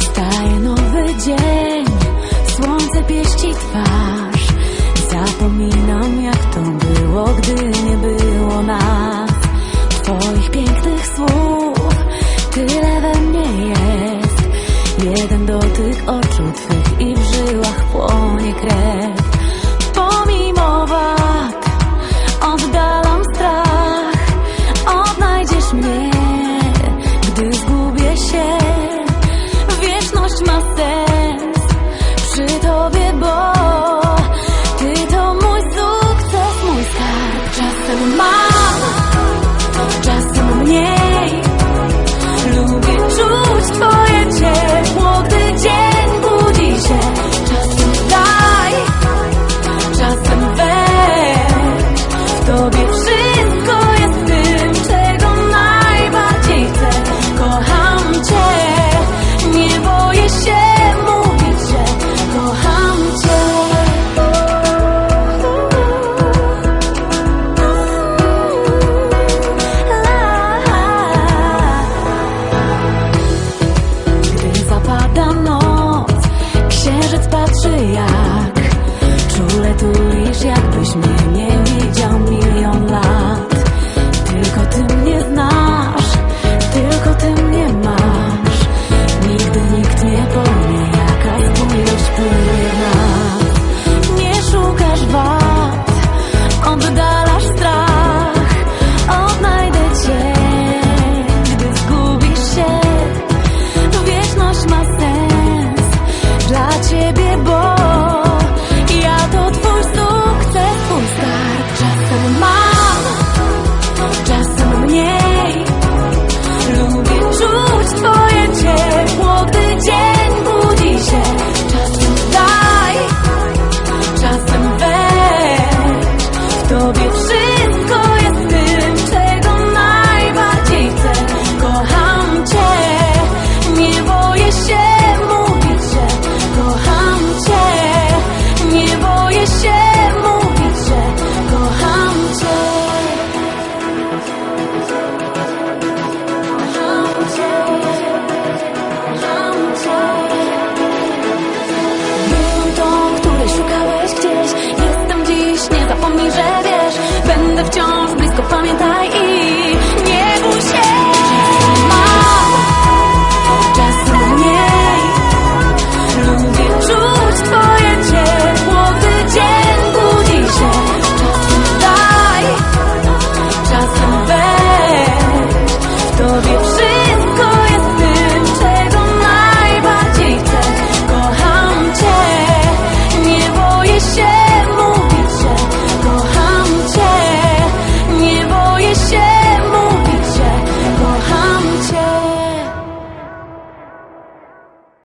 Staje nowy dzień, słońce pieści twarz. Zapominam, jak to było, gdy nie było nas. Twoich pięknych słów, tyle we mnie jest. Jeden dotyk oczu twych. story. wciąż blisko pamiętaj i